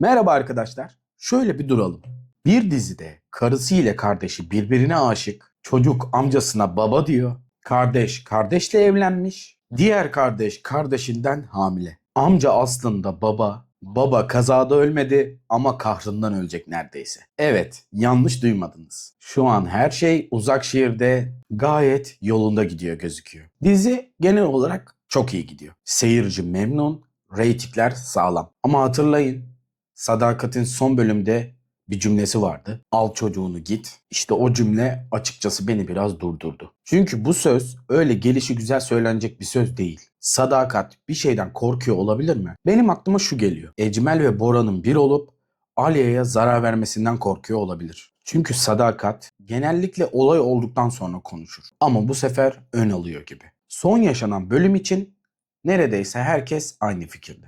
Merhaba arkadaşlar. Şöyle bir duralım. Bir dizide karısı ile kardeşi birbirine aşık. Çocuk amcasına baba diyor. Kardeş kardeşle evlenmiş. Diğer kardeş kardeşinden hamile. Amca aslında baba. Baba kazada ölmedi ama kahrından ölecek neredeyse. Evet, yanlış duymadınız. Şu an her şey uzak şehirde gayet yolunda gidiyor gözüküyor. Dizi genel olarak çok iyi gidiyor. Seyirci memnun, reytingler sağlam. Ama hatırlayın, Sadakat'in son bölümde bir cümlesi vardı. Al çocuğunu git. İşte o cümle açıkçası beni biraz durdurdu. Çünkü bu söz öyle gelişi güzel söylenecek bir söz değil. Sadakat bir şeyden korkuyor olabilir mi? Benim aklıma şu geliyor. Ecmel ve Bora'nın bir olup Aliye'ye zarar vermesinden korkuyor olabilir. Çünkü sadakat genellikle olay olduktan sonra konuşur. Ama bu sefer ön alıyor gibi. Son yaşanan bölüm için neredeyse herkes aynı fikirde.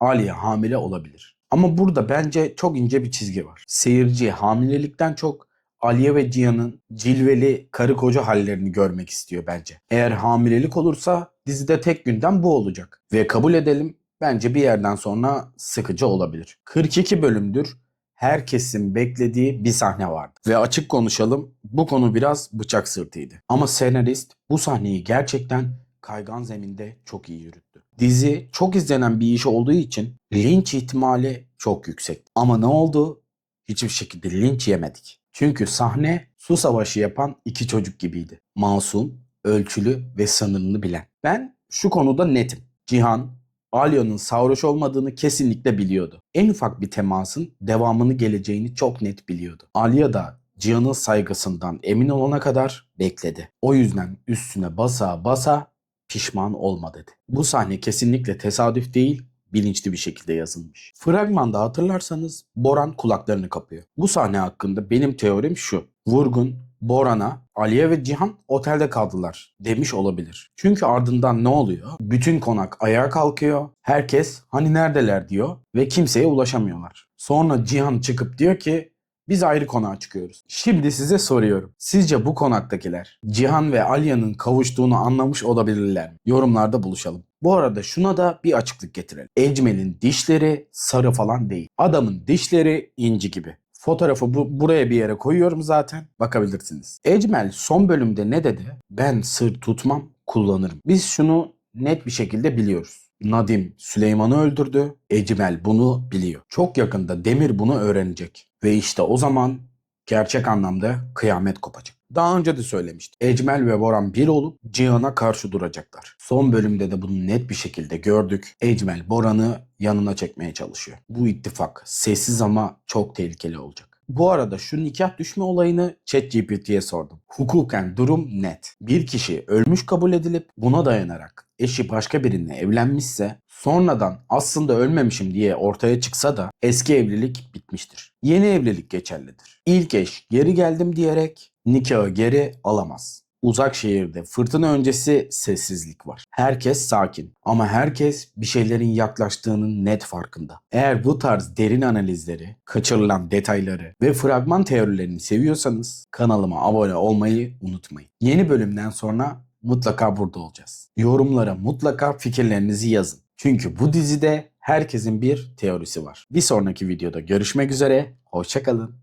Aliye hamile olabilir. Ama burada bence çok ince bir çizgi var. Seyirci hamilelikten çok Aliye ve Cihan'ın cilveli karı koca hallerini görmek istiyor bence. Eğer hamilelik olursa dizide tek gündem bu olacak. Ve kabul edelim bence bir yerden sonra sıkıcı olabilir. 42 bölümdür herkesin beklediği bir sahne vardı. Ve açık konuşalım bu konu biraz bıçak sırtıydı. Ama senarist bu sahneyi gerçekten kaygan zeminde çok iyi yürüttü. Dizi çok izlenen bir iş olduğu için linç ihtimali çok yüksek. Ama ne oldu? Hiçbir şekilde linç yemedik. Çünkü sahne su savaşı yapan iki çocuk gibiydi. Masum, ölçülü ve sınırını bilen. Ben şu konuda netim. Cihan, Alya'nın sarhoş olmadığını kesinlikle biliyordu. En ufak bir temasın devamını geleceğini çok net biliyordu. Alya da Cihan'ın saygısından emin olana kadar bekledi. O yüzden üstüne basa basa pişman olma dedi. Bu sahne kesinlikle tesadüf değil, bilinçli bir şekilde yazılmış. Fragmanda hatırlarsanız Boran kulaklarını kapıyor. Bu sahne hakkında benim teorim şu. Vurgun Boran'a Aliye ve Cihan otelde kaldılar demiş olabilir. Çünkü ardından ne oluyor? Bütün konak ayağa kalkıyor. Herkes hani neredeler diyor ve kimseye ulaşamıyorlar. Sonra Cihan çıkıp diyor ki biz ayrı konağa çıkıyoruz. Şimdi size soruyorum. Sizce bu konaktakiler Cihan ve Alya'nın kavuştuğunu anlamış olabilirler mi? Yorumlarda buluşalım. Bu arada şuna da bir açıklık getirelim. Ecmel'in dişleri sarı falan değil. Adamın dişleri inci gibi. Fotoğrafı bu, buraya bir yere koyuyorum zaten. Bakabilirsiniz. Ecmel son bölümde ne dedi? Ben sır tutmam, kullanırım. Biz şunu net bir şekilde biliyoruz. Nadim Süleyman'ı öldürdü. Ecmel bunu biliyor. Çok yakında Demir bunu öğrenecek. Ve işte o zaman gerçek anlamda kıyamet kopacak. Daha önce de söylemiştim. Ecmel ve Boran bir olup Cihan'a karşı duracaklar. Son bölümde de bunu net bir şekilde gördük. Ecmel Boran'ı yanına çekmeye çalışıyor. Bu ittifak sessiz ama çok tehlikeli olacak. Bu arada şu nikah düşme olayını ChatGPT'ye sordum. Hukuken durum net. Bir kişi ölmüş kabul edilip buna dayanarak eşi başka birinle evlenmişse sonradan aslında ölmemişim diye ortaya çıksa da eski evlilik bitmiştir. Yeni evlilik geçerlidir. İlk eş geri geldim diyerek nikahı geri alamaz. Uzak şehirde fırtına öncesi sessizlik var. Herkes sakin ama herkes bir şeylerin yaklaştığının net farkında. Eğer bu tarz derin analizleri, kaçırılan detayları ve fragman teorilerini seviyorsanız kanalıma abone olmayı unutmayın. Yeni bölümden sonra mutlaka burada olacağız. Yorumlara mutlaka fikirlerinizi yazın. Çünkü bu dizide herkesin bir teorisi var. Bir sonraki videoda görüşmek üzere, hoşçakalın.